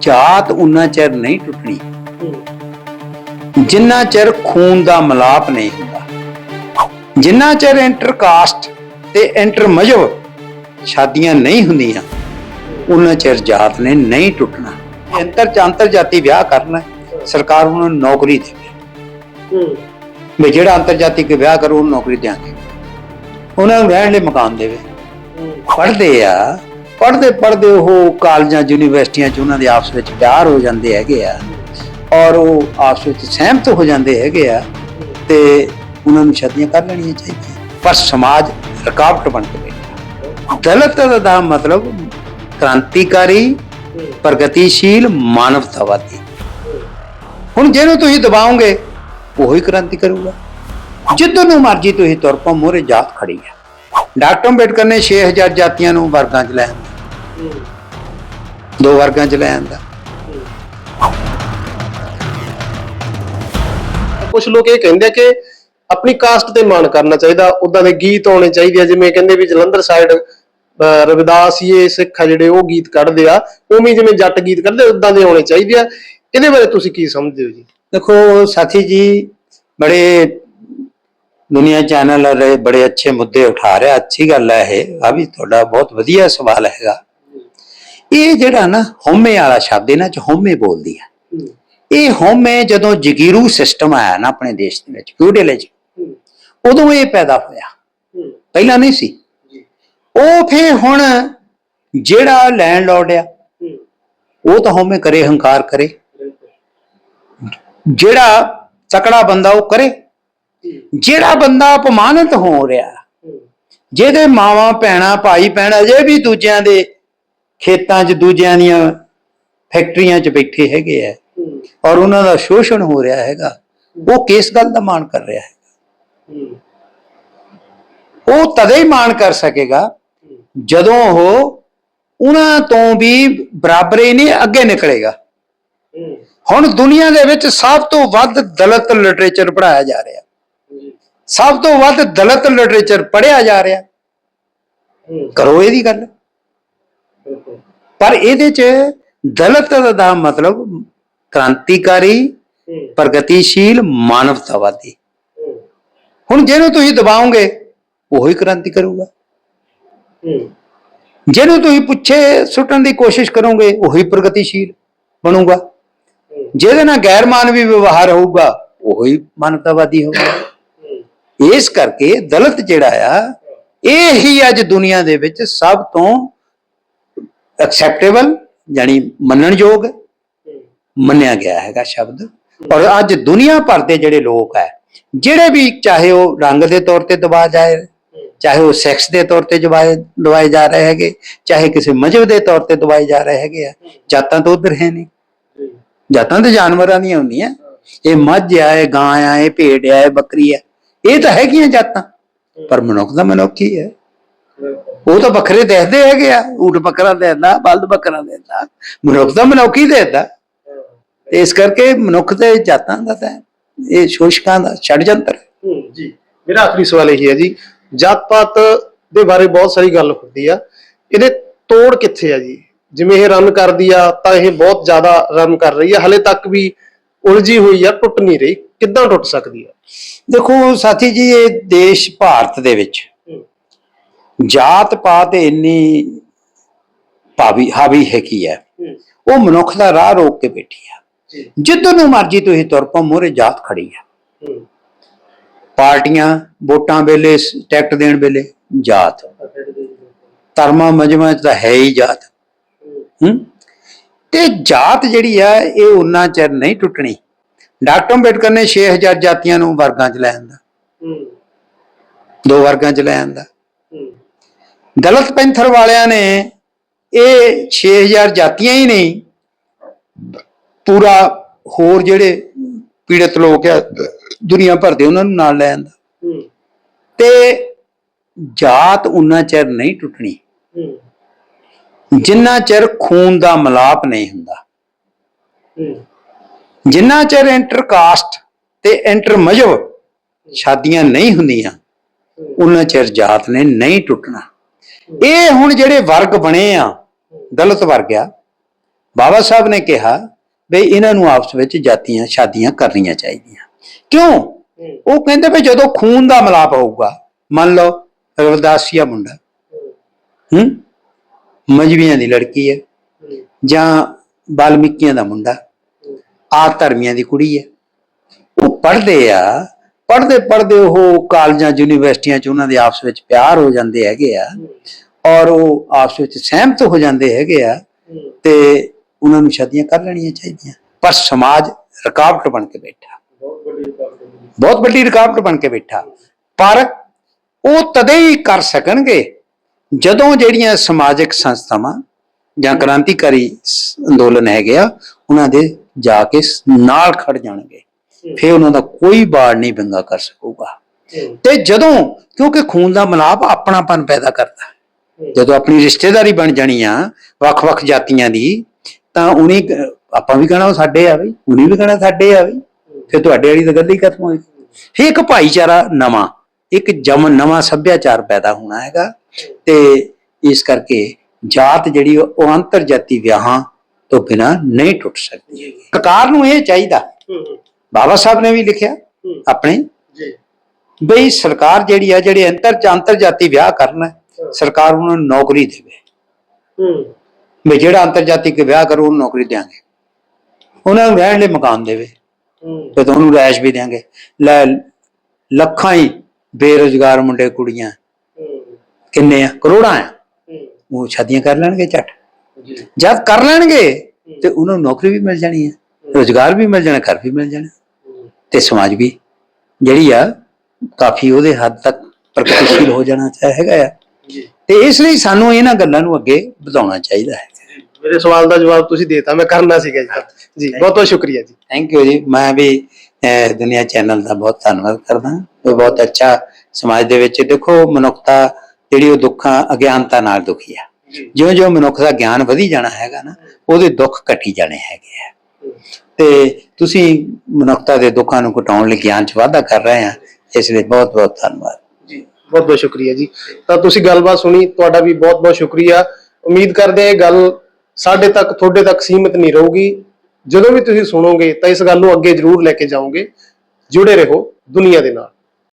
ਜਾਤ ਉਨਾ ਚਿਰ ਨਹੀਂ ਟੁੱਟਣੀ। ਜਿੰਨਾ ਚਿਰ ਖੂਨ ਦਾ ਮਲਾਪ ਨਹੀਂ ਹੁੰਦਾ। ਜਿੰਨਾ ਚਿਰ ਇੰਟਰਕਾਸਟ ਤੇ ਇੰਟਰ ਮਜਬ ਸ਼ਾਦੀਆਂ ਨਹੀਂ ਹੁੰਦੀਆਂ ਉਨਾ ਚਿਰ ਜਾਤ ਨੇ ਨਹੀਂ ਟੁੱਟਣਾ। ਅੰਤਰ ਅੰਤਰ ਜਾਤੀ ਵਿਆਹ ਕਰਨਾ, ਸਰਕਾਰ ਉਹਨਾਂ ਨੂੰ ਨੌਕਰੀ ਦੇਵੇ। ਵੀ ਜਿਹੜਾ ਅੰਤਰ ਜਾਤੀ ਕੇ ਵਿਆਹ ਕਰੂ, ਉਹਨੂੰ ਨੌਕਰੀ ਦਿਆਂਗੇ ਉਹਨਾਂ ਨੂੰ ਰਹਿਣ ਲਈ ਮਕਾਨ ਦੇਵੇ। ਪੜ੍ਹਦੇ ਆ। ਪੜ੍ਹਦੇ ਪੜ੍ਹਦੇ ਉਹ ਕਾਲਜਾਂ, ਯੂਨੀਵਰਸਿਟੀਆਂ 'ਚ ਉਹਨਾਂ ਦੇ ਆਪਸ ਵਿੱਚ ਪਿਆਰ ਹੋ ਜਾਂਦੇ ਹੈਗੇ ਆ ਔਰ ਉਹ ਆਪਸ ਵਿੱਚ ਸਹਿਮਤ ਹੋ ਜਾਂਦੇ ਹੈਗੇ ਆ ਤੇ ਉਹਨਾਂ ਨੂੰ ਸ਼ਾਦੀਆਂ ਕਰ ਲੈਣੀਆਂ ਚਾਹੀਦੀਆਂ। ਪਰ ਸਮਾਜ ਰੁਕਾਵਟ ਬਣ ਕੇ ਬੈਠਾ। ਦਲਿਤ ਦਾ ਮਤਲਬ ਕ੍ਰਾਂਤੀਕਾਰੀ, ਪ੍ਰਗਤੀਸ਼ੀਲ, ਮਾਨਵਤਾਵਾਦੀ। ਹੁਣ ਜਿਹਨੂੰ ਤੁਸੀਂ ਦਬਾਓਗੇ, ਉਹੀ ਕ੍ਰਾਂਤੀ ਕਰੂਗਾ। ਜਿੱਧਰ ਨੂੰ ਮਰਜ਼ੀ ਤੁਸੀਂ ਤੁਰ ਪਓ ਮੋਰੇ ਜਾਤ ਖੜੀ ਹੈ ਡਾਕਟਰ ਅੰਬੇਡਕਰ ਨੇ 6000 ਜਾਤੀਆਂ ਨੂੰ ਵਰਗਾਂ 'ਚ ਲੈ ਦੋ ਵਰਗਾਂ 'ਚ ਲੈ ਆਂਦਾ। ਕੁਝ ਲੋਕ ਇਹ ਕਹਿੰਦੇ ਆ ਕਿ ਆਪਣੀ ਕਾਸਟ ਤੇ ਮਾਣ ਕਰਨਾ ਚਾਹੀਦਾ ਉਦਾਂ ਦੇ ਗੀਤ ਆਉਣੇ ਚਾਹੀਦੇ ਆ ਜਿਵੇਂ ਕਹਿੰਦੇ ਵੀ ਜਲੰਧਰ ਸਾਈਡ ਰਵਿਦਾਸੀਏ ਸਿੱਖ ਆ ਜਿਹੜੇ ਉਹ ਗੀਤ ਕੱਢਦੇ ਆ। ਉਵੇਂ ਜਿਵੇਂ ਜੱਟ ਗੀਤ ਕੱਢਦੇ ਉਦਾਂ ਦੇ ਆਉਣੇ ਚਾਹੀਦੇ ਆ। ਇਹਦੇ ਬਾਰੇ ਤੁਸੀਂ ਕੀ ਸਮਝਦੇ ਹੋ ਜੀ? ਦੇਖੋ ਸਾਥੀ ਜੀ ਬੜੇ ਦੁਨੀਆ ਚੈਨਲ ਰਹੇ ਬੜੇ ਅੱਛੇ ਮੁੱਦੇ ਉਠਾ ਰਿਹਾ। ਅੱਛੀ ਗੱਲ ਹੈ ਇਹ। ਆ ਵੀ ਤੁਹਾਡਾ ਬਹੁਤ ਵਧੀਆ ਸਵਾਲ ਹੈਗਾ। ਇਹ ਜਿਹੜਾ ਨਾ ਹਉਮੈ ਵਾਲਾ ਸ਼ਬਦ ਇਹਨਾਂ ਚ ਹਉਮੈ ਬੋਲਦੀ ਹੈ। ਇਹ ਹਉਮੈ ਜਦੋਂ ਜਗੀਰੂ ਸਿਸਟਮ ਆਇਆ ਨਾ ਆਪਣੇ ਦੇਸ਼ ਦੇ ਵਿੱਚ ਫਿਊਡਲਿਜ਼ਮ ਉਦੋਂ ਇਹ ਪੈਦਾ ਹੋਇਆ। ਪਹਿਲਾਂ ਨਹੀਂ ਸੀ। ਉਹ ਫੇ ਹੁਣ ਜਿਹੜਾ ਲੈਂਡਲੋਰਡ ਆ ਉਹ ਤਾਂ ਹਉਮੈ ਕਰੇ ਹੰਕਾਰ ਕਰੇ। ਜਿਹੜਾ ਤਕੜਾ ਬੰਦਾ ਉਹ ਕਰੇ। ਜਿਹੜਾ ਬੰਦਾ ਅਪਮਾਨਿਤ ਹੋ ਰਿਹਾ ਜਿਹਦੇ ਮਾਵਾਂ ਭੈਣਾਂ ਭਾਈ ਭੈਣ ਅਜੇ ਵੀ ਦੂਜਿਆਂ ਦੇ ਖੇਤਾਂ 'ਚ ਦੂਜਿਆਂ ਦੀਆਂ ਫੈਕਟਰੀਆਂ 'ਚ ਬੈਠੇ ਹੈਗੇ ਆ। ਔਰ ਉਹਨਾਂ ਦਾ ਸ਼ੋਸ਼ਣ ਹੋ ਰਿਹਾ ਹੈਗਾ। ਉਹ ਕਿਸ ਗੱਲ ਦਾ ਮਾਣ ਕਰ ਰਿਹਾ ਹੈ। ਉਹ ਤਦੇ ਹੀ ਮਾਣ ਕਰ ਸਕੇਗਾ ਜਦੋਂ ਉਹ ਉਹਨਾਂ ਤੋਂ ਵੀ ਬਰਾਬਰੀ ਨਹੀਂ ਅੱਗੇ ਨਿਕਲੇਗਾ। ਹੁਣ ਦੁਨੀਆ ਦੇ ਵਿੱਚ ਸਭ ਤੋਂ ਵੱਧ ਦਲਿਤ ਲਿਟਰੇਚਰ ਪੜਾਇਆ ਜਾ ਰਿਹਾ। ਸਭ ਤੋਂ ਵੱਧ ਦਲਿਤ ਲਿਟਰੇਚਰ ਪੜਿਆ ਜਾ ਰਿਹਾ। ਕਰੋ ਇਹਦੀ ਗੱਲ। ਪਰ ਇਹਦੇ ਚ ਦਲਿਤ ਦਾ ਮਤਲਬ ਕ੍ਰਾਂਤੀਕਾਰੀ ਪ੍ਰਗਤੀਸ਼ੀਲ ਮਾਨਵਤਾਵਾਦੀ। ਹੁਣ ਜਿਹਨੂੰ ਤੁਸੀਂ ਦਬਾਓਗੇ ਉਹੀ ਕ੍ਰਾਂਤੀ ਕਰੂਗਾ। ਜਿਹਨੂੰ ਤੁਸੀਂ ਪੁੱਛੇ ਸੁੱਟਣ ਦੀ ਕੋਸ਼ਿਸ਼ ਕਰੋਗੇ ਉਹੀ ਪ੍ਰਗਤੀਸ਼ੀਲ ਬਣੂਗਾ। ਜਿਹਦੇ ਨਾਲ ਗੈਰ ਮਾਨਵੀ ਵਿਵਹਾਰ ਹੋਊਗਾ ਉਹੀ ਮਾਨਵਤਾਵਾਦੀ ਹੋਊਗਾ। ਇਸ ਕਰਕੇ ਦਲਿਤ ਜਿਹੜਾ ਆ ਇਹ ਹੀ ਅੱਜ ਦੁਨੀਆ ਦੇ ਵਿੱਚ ਸਭ ਤੋਂ ਐਕਸੈਪਟੇਬਲ ਯਾਨੀ ਮੰਨਣਯੋਗ ਮੰਨਿਆ ਗਿਆ ਹੈਗਾ ਸ਼ਬਦ। ਔਰ ਅੱਜ ਦੁਨੀਆ ਭਰ ਦੇ ਜਿਹੜੇ ਲੋਕ ਹੈ, ਜਿਹੜੇ ਵੀ ਚਾਹੇ ਉਹ ਰੰਗ ਦੇ ਤੌਰ ਤੇ ਦਬਾ ਜਾਏ ਚਾਹੇ ਉਹ ਸੈਕਸ ਦੇ ਤੌਰ ਤੇ ਦਬਾਏ ਦਵਾਏ ਜਾ ਰਹੇ ਹੈਗੇ, ਚਾਹੇ ਕਿਸੇ ਮਜਬ ਦੇ ਤੌਰ ਤੇ ਦਵਾਏ ਜਾ ਰਹੇ ਹੈਗੇ ਆ, ਜਾਤਾਂ ਤੋਂ ਉਧਰ ਹੈ ਨਹੀਂ। ਜਾਤਾਂ ਤੇ ਜਾਨਵਰਾਂ ਦੀਆਂ ਹੁੰਦੀਆਂ। ਇਹ ਮੱਝ ਆ, ਇਹ ਗਾਂ ਆ, ਇਹ ਭੇਡ ਆ, ਇਹ ਬੱਕਰੀ ਆ। ਇਹ ਤਾਂ ਹੈਗੀਆਂ ਜਾਤਾਂ, ਪਰ ਮਨੁੱਖ ਦਾ ਮਨੁੱਖ ਹੀ ਹੈ। ਉਹ ਤਾਂ ਵੱਖਰੇ ਦੇਖਦੇ ਹੈਗੇ ਆ ਊਠ ਬੱਕਰਾ ਦੇਦਾ ਬਲਦ ਬੱਕਰਾ ਦੇਦਾ ਮਨੁੱਖ ਦਾ ਮਨੁੱਖ ਤੇ ਇਸ ਕਰਕੇ ਮਨੁੱਖ ਤੇ ਜਾਤਾਂ ਦਾ ਤਾਂ ਇਹ ਸ਼ੋਸ਼ਕਾਂ ਦਾ ਛੱਡਜੰਤਰ ਹੈ। ਜੀ। ਮੇਰਾ ਆਖਰੀ ਸਵਾਲ ਇਹ ਹੈ ਜੀ ਜਾਤ ਪਾਤ ਦੇ ਬਾਰੇ ਬਹੁਤ ਸਾਰੀ ਗੱਲ ਹੁੰਦੀ ਆ। ਇਹਦੇ ਤੋੜ ਕਿੱਥੇ ਆ ਜੀ? ਜਿਵੇਂ ਇਹ ਰਨ ਕਰਦੀ ਆ ਤਾਂ ਇਹ ਬਹੁਤ ਜ਼ਿਆਦਾ ਰਨ ਕਰ ਰਹੀ ਆ। ਹਲੇ ਤੱਕ ਵੀ ਉਲਝੀ ਹੋਈ ਆ ਟੁੱਟ ਨਹੀਂ ਰਹੀ। ਕਿੱਦਾਂ ਟੁੱਟ ਸਕਦੀ ਆ? ਦੇਖੋ ਸਾਥੀ ਜੀ ਇਹ ਦੇਸ਼ ਭਾਰਤ ਦੇ ਵਿੱਚ ਜਾਤ ਪਾਤ ਇੰਨੀ ਭਾਵੀ ਹਾਵੀ ਹੈ ਕੀ ਹੈ। ਉਹ ਮਨੁੱਖ ਦਾ ਰਾਹ ਰੋਕ ਕੇ ਬੈਠੀ ਆ। ਜਿੱਧਰ ਨੂੰ ਮਰਜ਼ੀ ਤੁਸੀਂ ਤੁਰ ਪਓ ਮੋਰੇ ਜਾਤ ਖੜੀ ਆ। ਪਾਰਟੀਆਂ ਵੋਟਾਂ ਵੇਲੇ ਟਿਕਟ ਦੇਣ ਵੇਲੇ ਜਾਤ। ਧਰਮਾਂ ਮਜਮਾਂ ਚ ਤਾਂ ਹੈ ਹੀ ਜਾਤ। ਹੂੰ। ਤੇ ਜਾਤ ਜਿਹੜੀ ਆ ਇਹ ਉਨਾ ਚਿਰ ਨਹੀਂ ਟੁੱਟਣੀ। ਡਾਕਟਰ ਅੰਬੇਡਕਰ ਨੇ 6000 ਜਾਤੀਆਂ ਨੂੰ ਵਰਗਾਂ ਚ ਲੈ ਆਂਦਾ। ਦੋ ਵਰਗਾਂ ਚ ਲੈ ਆਂਦਾ। ਦਲਿਤ ਪੈਂਥਰ ਵਾਲਿਆਂ ਨੇ ਇਹ 6000 ਜਾਤੀਆਂ ਹੀ ਨਹੀਂ ਪੂਰਾ ਹੋਰ ਜਿਹੜੇ ਪੀੜਤ ਲੋਕ ਆ ਦੁਨੀਆ ਭਰ ਦੇ ਉਹਨਾਂ ਨੂੰ ਨਾਲ ਲੈ ਆਂਦਾ। ਤੇ ਜਾਤ ਉਨਾ ਚਿਰ ਨਹੀਂ ਟੁੱਟਣੀ। ਜਿੰਨਾ ਚਿਰ ਖੂਨ ਦਾ ਮਲਾਪ ਨਹੀਂ ਹੁੰਦਾ। ਜਿੰਨਾ ਚਿਰ ਇੰਟਰਕਾਸਟ ਤੇ ਇੰਟਰ ਮਜਬ ਸ਼ਾਦੀਆਂ ਨਹੀਂ ਹੁੰਦੀਆਂ ਉਹਨਾਂ ਚਿਰ ਜਾਤ ਨੇ ਨਹੀਂ ਟੁੱਟਣਾ। ਇਹ ਹੁਣ ਜਿਹੜੇ ਵਰਗ ਬਣੇ ਆ ਦਲਿਤ ਵਰਗ ਆ, ਬਾਬਾ ਸਾਹਿਬ ਨੇ ਕਿਹਾ ਵੀ ਇਹਨਾਂ ਨੂੰ ਆਪਸ ਵਿੱਚ ਜਾਤੀਆਂ ਸ਼ਾਦੀਆਂ ਕਰਨੀਆਂ ਚਾਹੀਦੀਆਂ। ਕਿਉਂ? ਉਹ ਕਹਿੰਦੇ ਵੀ ਜਦੋਂ ਖੂਨ ਦਾ ਮਿਲਾਪ ਹੋਊਗਾ, ਮੰਨ ਲਓ ਰਵਿਦਾਸੀਆ ਮੁੰਡਾ, ਹੂੰ? ਮਜਬੀਆਂ ਦੀ ਲੜਕੀ ਹੈ ਜਾਂ ਬਾਲਮੀਕੀਆਂ ਦਾ ਮੁੰਡਾ ਆ ਧਰਮੀਆਂ ਦੀ ਕੁੜੀ ਹੈ ਉਹ ਪੜ੍ਹਦੇ ਆ ਪੜ੍ਹਦੇ ਪੜ੍ਹਦੇ ਉਹ ਕਾਲਜਾਂ ਯੂਨੀਵਰਸਿਟੀਆਂ 'ਚ ਉਹਨਾਂ ਦੇ ਆਪਸ ਵਿੱਚ ਪਿਆਰ ਹੋ ਜਾਂਦੇ ਹੈਗੇ ਆ ਔਰ ਉਹ ਆਪਸ ਵਿੱਚ ਸਹਿਮਤ ਹੋ ਜਾਂਦੇ ਹੈਗੇ ਆ ਤੇ ਉਹਨਾਂ ਨੂੰ ਸ਼ਾਦੀਆਂ ਕਰ ਲੈਣੀਆਂ ਚਾਹੀਦੀਆਂ। ਪਰ ਸਮਾਜ ਰੁਕਾਵਟ ਬਣ ਕੇ ਬੈਠਾ। ਬਹੁਤ ਵੱਡੀ ਰੁਕਾਵਟ ਬਣ ਕੇ ਬੈਠਾ। ਪਰ ਉਹ ਤਦੇ ਹੀ ਕਰ ਸਕਣਗੇ ਜਦੋਂ ਜਿਹੜੀਆਂ ਸਮਾਜਿਕ ਸੰਸਥਾਵਾਂ ਜਾਂ ਕ੍ਰਾਂਤੀਕਾਰੀ ਅੰਦੋਲਨ ਹੈਗੇ ਆ ਉਹਨਾਂ ਦੇ ਜਾ ਕੇ ਨਾਲ ਖੜ ਜਾਣਗੇ। ਫਿਰ ਉਹਨਾਂ ਦਾ ਕੋਈ ਬਾੜ ਨਹੀਂ ਬੰਗਾ ਕਰ ਸਕੂਗਾ। ਤੇ ਜਦੋਂ ਕਿਉਂਕਿ ਖੂਨ ਦਾ ਮਿਲਾਪ ਆਪਣਾਪਨ ਪੈਦਾ ਕਰਦਾ। ਜਦੋਂ ਆਪਣੀ ਰਿਸ਼ਤੇਦਾਰੀ ਬਣ ਜਾਣੀ ਆ ਵੱਖ-ਵੱਖ ਜਾਤੀਆਂ ਦੀ ਤਾਂ ਉਹਨੇ ਆਪਾਂ ਵੀ ਕਹਣਾ ਸਾਡੇ ਆ ਬਈ ਉਹਨੇ ਵੀ ਕਹਣਾ ਸਾਡੇ ਆ ਬਈ। ਫਿਰ ਤੁਹਾਡੇ ਵਾਲੀ ਤਾਂ ਗੱਲ ਹੀ ਖਤਮ ਹੋਈ ਫਿਰ ਇੱਕ ਭਾਈਚਾਰਾ ਨਵਾਂ ਇੱਕ ਜਮ ਨਵਾਂ ਸੱਭਿਆਚਾਰ ਪੈਦਾ ਹੋਣਾ ਹੈਗਾ। ਤੇ ਇਸ ਕਰਕੇ ਜਾਤ ਜਿਹੜੀ ਉਹ ਅੰਤਰ ਜਾਤੀ ਵਿਆਹਾਂ ਤੋਂ ਬਿਨਾ ਨਹੀਂ ਟੁੱਟ ਸਕਦੀ ਸਰਕਾਰ ਨੂੰ ਇਹ ਚਾਹੀਦਾ ਬਾਬਾ ਸਾਹਿਬ ਨੇ ਵੀ ਲਿਖਿਆ ਆਪਣੇ। ਜੀ। ਬਈ ਸਰਕਾਰ ਜਿਹੜੀ ਆ ਜਿਹੜੇ ਅੰਤਰ ਅੰਤਰ ਜਾਤੀ ਵਿਆਹ ਕਰਨਾ ਸਰਕਾਰ ਉਹਨਾਂ ਨੂੰ ਨੌਕਰੀ ਦੇਵੇ। ਹੂੰ। ਵੀ ਜਿਹੜਾ ਅੰਤਰ ਜਾਤੀ ਕੇ ਵਿਆਹ ਕਰੂ ਉਹਨੂੰ ਨੌਕਰੀ ਦੇਾਂਗੇ ਉਹਨਾਂ ਨੂੰ ਰਹਿਣ ਲਈ ਮਕਾਨ ਦੇਵੇ। ਹੂੰ। ਤੇ ਉਹਨੂੰ ਰੈਸ਼ ਵੀ ਦੇਾਂਗੇ ਲੈ ਲੱਖਾਂ ਹੀ ਬੇਰੁਜ਼ਗਾਰ ਮੁੰਡੇ ਕੁੜੀਆਂ ਕਿੰਨੇ ਆ? ਕਰੋੜਾਂ ਆ। ਉਹ ਸ਼ਾਦੀਆਂ ਕਰ ਲੈਣਗੇ ਝੱਟ। ਜਦ ਕਰ ਲੈਣਗੇ ਤੇ ਉਹਨਾਂ ਨੂੰ ਨੌਕਰੀ ਵੀ ਮਿਲ ਜਾਣੀ ਹੈ। ਰੋਜ਼ਗਾਰ ਵੀ ਮਿਲ ਜਾਣਾ ਘਰ ਵੀ ਮਿਲ ਜਾਣਾ। ਤੇ ਸਮਾਜ ਵੀ ਜਿਹੜੀ ਆ ਕਾਫੀ ਉਹਦੇ ਹੱਦ ਤੱਕ ਪ੍ਰਗਤੀਸ਼ੀਲ ਹੋ ਜਾਣਾ ਆ। ਜੀ। ਤੇ ਇਸ ਲਈ ਸਾਨੂੰ ਇਹਨਾਂ ਗੱਲਾਂ ਨੂੰ ਅੱਗੇ ਵਧਾਉਣਾ ਚਾਹੀਦਾ ਹੈ। ਮੇਰੇ ਸਵਾਲ ਦਾ ਜਵਾਬ ਤੁਸੀਂ ਦੇਤਾ ਮੈਂ ਕਰਨਾ ਸੀਗਾ ਜੀ। ਜੀ ਬਹੁਤ ਬਹੁਤ ਸ਼ੁਕਰੀਆ ਜੀ। ਥੈਂਕ ਯੂ ਜੀ। ਮੈਂ ਵੀ ਦੁਨੀਆ ਚੈਨਲ ਦਾ ਬਹੁਤ ਧੰਨਵਾਦ ਕਰਦਾ ਇਹ ਬਹੁਤ ਅੱਛਾ ਸਮਾਜ ਦੇ ਵਿੱਚ ਦੇਖੋ ਮਨੁੱਖਤਾ ਜਿਹੜੀ ਉਹ ਦੁੱਖਾਂ ਅਗਿਆਨਤਾ ਨਾਲ ਦੁਖੀ ਆ। ਜੀ। ਜਿਉਂ ਜਿਉਂ ਮਨੁੱਖ ਦਾ ਗਿਆਨ ਵਧੀ ਜਾਣਾ ਹੈਗਾ ਨਾ ਉਹਦੇ ਦੁੱਖ ਘਟੀ ਜਾਣੇ ਹੈਗੇ ਆ। ਤੇ ਤੁਸੀਂ ਮਨੁੱਖਤਾ ਦੇ ਦੁੱਖਾਂ ਨੂੰ ਘਟਾਉਣ ਲਈ ਗਿਆਨ 'ਚ ਵਾਧਾ ਕਰ ਰਹੇ ਆ, ਇਸ ਲਈ ਬਹੁਤ ਬਹੁਤ ਧੰਨਵਾਦ। ਜੀ, ਬਹੁਤ ਬਹੁਤ ਸ਼ੁਕਰੀਆ ਜੀ। ਤਾਂ ਤੁਸੀਂ ਗੱਲਬਾਤ ਸੁਣੀ, ਤੁਹਾਡਾ ਵੀ ਬਹੁਤ ਬਹੁਤ ਸ਼ੁਕਰੀਆ। ਉਮੀਦ ਕਰਦੇ ਹਾਂ ਇਹ ਗੱਲ ਸਾਡੇ ਤੱਕ, ਤੁਹਾਡੇ ਤੱਕ ਸੀਮਿਤ ਨਹੀਂ ਰਹੂਗੀ। ਜਦੋਂ ਵੀ ਤੁਸੀਂ ਸੁਣੋਗੇ ਤਾਂ ਇਸ ਗੱਲ ਨੂੰ ਅੱਗੇ ਜ਼ਰੂਰ ਲੈ ਕੇ ਜਾਓਗੇ। ਜੁੜੇ ਰਹੋ ਦੁਨੀਆ ਦੇ ਨਾਲ।